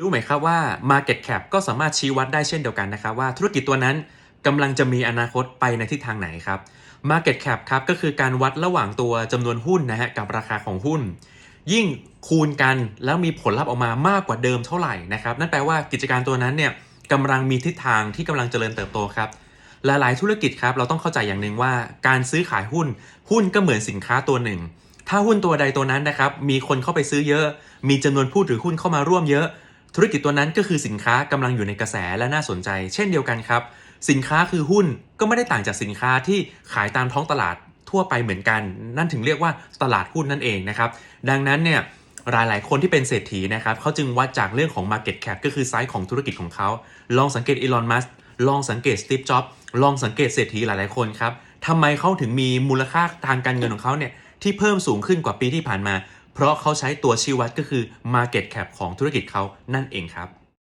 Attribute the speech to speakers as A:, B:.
A: รู้ไหมครับว่า Market Cap ก็สามารถชี้วัดได้เช่นเดียวกันนะครับว่าธุรกิจตัวนั้นกำลังจะมีอนาคตไปในทิศทางไหนครับ Market Cap ครับก็คือการวัดระหว่างตัวจำนวนหุ้นนะฮะกับราคาของหุ้น ยิ่งคูณกันแล้วมีผลลัพธ์ออกมามากกว่าเดิมเท่าไหร่นะครับนั่นแปลว่ากิจการตัวนั้นเนี่ยกำลังมีทิศทางที่กำลังเจริญเติบโตครับหลายๆธุรกิจครับเราต้องเข้าใจอย่างหนึ่งว่าการซื้อขายหุ้น หุ้นก็เหมือนสินค้าตัวหนึ่ง ถ้าหุ้นตัวใดตัวนั้นนะครับมีคนเข้าไปซื้อเยอะ มีจำนวนผู้ถือหุ้นเข้ามาร่วมเยอะ ธุรกิจตัวนั้นก็คือสินค้ากำลังอยู่ในกระแสและน่าสนใจ เช่นเดียวกันครับ สินค้าคือหุ้นก็ไม่ได้ต่างจากสินค้าที่ขายตามท้องตลาดทั่วไปเหมือนกัน นั่นถึงเรียกว่าตลาดหุ้นนั่นเองนะครับ ดังนั้นเนี่ยหลายๆคนที่เป็นเศรษฐีนะครับเขาจึงวัดจากเรื่องของ Market Cap ก็คือไซส์ของธุรกิจของเขา ลองสังเกตอีลอนมัสลองสังเกตสตีฟจ็อบลองสังเกตเศรษฐีหลาย ๆ คนครับทำไมเขาถึงมีมูลค่าทางการเงินของเขาเนี่ยที่เพิ่มสูงขึ้นกว่าปีที่ผ่านมา เพราะเขาใช้ตัวชี้วัดก็คือ Market Cap ของธุรกิจเขานั่นเองครับ